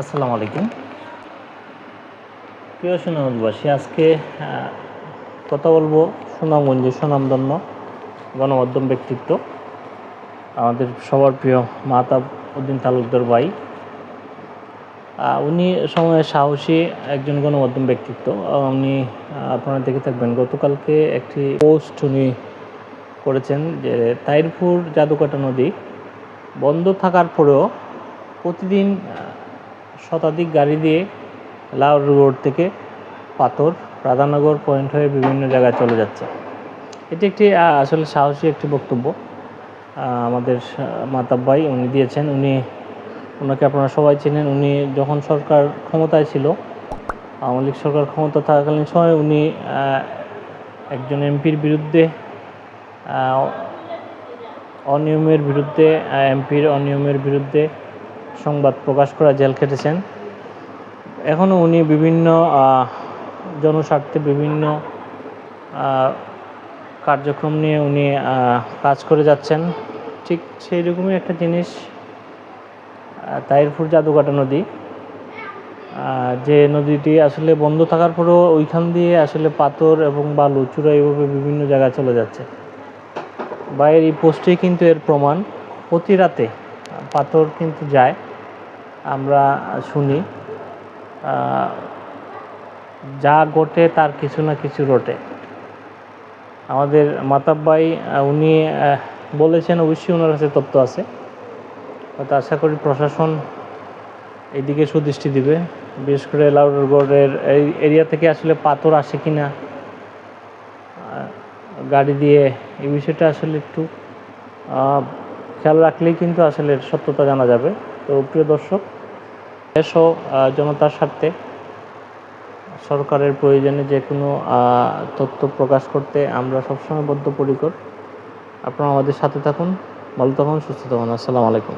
আসসালামু আলাইকুম। প্রিয় সুনামবাসী আজকে কথা বলব সুনামগঞ্জের সুনামধন্য গণমাধ্যম ব্যক্তিত্ব, আমাদের সবার প্রিয় মাতাব উদ্দিন তালুকদার ভাই। উনি সময়ে সাহসী একজন গণমাধ্যম ব্যক্তিত্ব। উনি আপনারা দেখে থাকবেন, গতকালকে একটি পোস্ট উনি করেছেন যে, তাইরপুর জাদুকাটা নদী বন্ধ থাকার পরেও প্রতিদিন শতাধিক গাড়ি দিয়ে লাউর রোড থেকে পাথর রাধানগর পয়েন্ট হয়ে বিভিন্ন জায়গায় চলে যাচ্ছে। এটি একটি আসলে সাহসী একটি বক্তব্য। আমাদের মাতাব ভাই উনি দিয়েছেন, উনি, ওনাকে আপনারা সবাই চেনেন। উনি যখন সরকার ক্ষমতায় ছিল, আওয়ামী লীগ সরকার ক্ষমতা থাকাকালীন সময় উনি একজন এমপির বিরুদ্ধে অনিয়মের বিরুদ্ধে এমপির অনিয়মের বিরুদ্ধে সংবাদ প্রকাশ করা জেল খেটেছেন। এখনও উনি বিভিন্ন জনস্বার্থে বিভিন্ন কার্যক্রম নিয়ে উনি কাজ করে যাচ্ছেন। ঠিক সেই রকমই একটা জিনিস তাইরপুর জাদুকাটা নদী। যে নদীটি আসলে বন্ধ থাকার পরেও ওইখান দিয়ে আসলে পাথর এবং বালু চূড়া এইভাবে বিভিন্ন জায়গায় চলে যাচ্ছে। বাইরের এই পোস্টেই কিন্তু এর প্রমাণ। প্রতি রাতে পাথর কিন্তু যায়। আমরা শুনি যা ঘটে তার কিছু না কিছু রটে। আমাদের মাতাব্বাই উনি বলেছেন, অবশ্যই ওনার কাছে তত্ত্ব আছে। হয়তো আশা করি প্রশাসন এইদিকে সুদৃষ্টি দিবে। বিশেষ করে লাউডগড়ের এই এরিয়া থেকে আসলে পাথর আসে কি না গাড়ি দিয়ে, এই বিষয়টা আসলে একটু খেয়াল রাখলেই কিন্তু আসলে সত্যতা জানা যাবে। তো প্রিয় দর্শক দেশ ও জনতার স্বার্থে সরকারের প্রয়োজনে যে কোনো তথ্য প্রকাশ করতে আমরা সবসময় বদ্ধপরিকর। আপনারা আমাদের সাথে থাকুন। ভালো থাকুন, সুস্থ থাকুন। আসসালামু আলাইকুম।